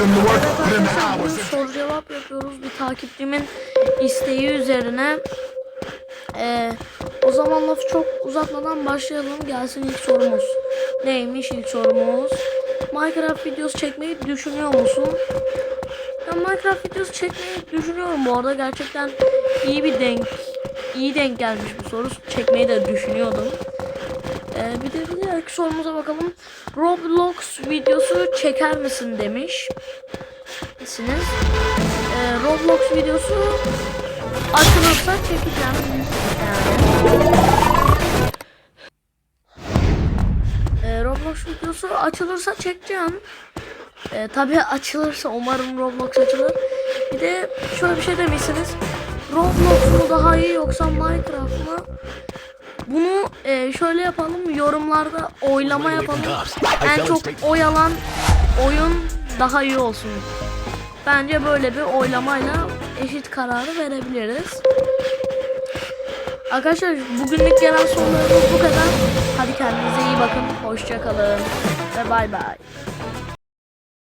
arkadaşlar soru cevap yapıyoruz bir takipçimin isteği üzerine. Ee, o zaman lafı çok uzatmadan başlayalım. Gelsin ilk sorumuz. Neymiş ilk sorumuz? Minecraft videosu çekmeyi düşünüyor musun? Ben Minecraft videosu çekmeyi düşünüyorum bu arada. Gerçekten iyi bir denk iyi denk gelmiş bu soru. Çekmeyi de düşünüyordum. Ee, bir de bir diğer sorumuza bakalım. Roblox videosu çeker misin demiş. Misiniz? Ee, Roblox videosu açılırsa çekeceğim. Yani. Ee, Roblox videosu açılırsa çekeceğim. Ee, tabii açılırsa umarım Roblox açılır. Bir de şöyle bir şey demişsiniz. Roblox mu daha iyi yoksa Minecraft mı? Bunu e, şöyle yapalım yorumlarda oylama yapalım. En çok oy alan oyun daha iyi olsun. Bence böyle bir oylamayla eşit kararı verebiliriz. Arkadaşlar bugünlük gelen sorularımız bu kadar. Hadi kendinize iyi bakın. Hoşçakalın. Ve bay bay.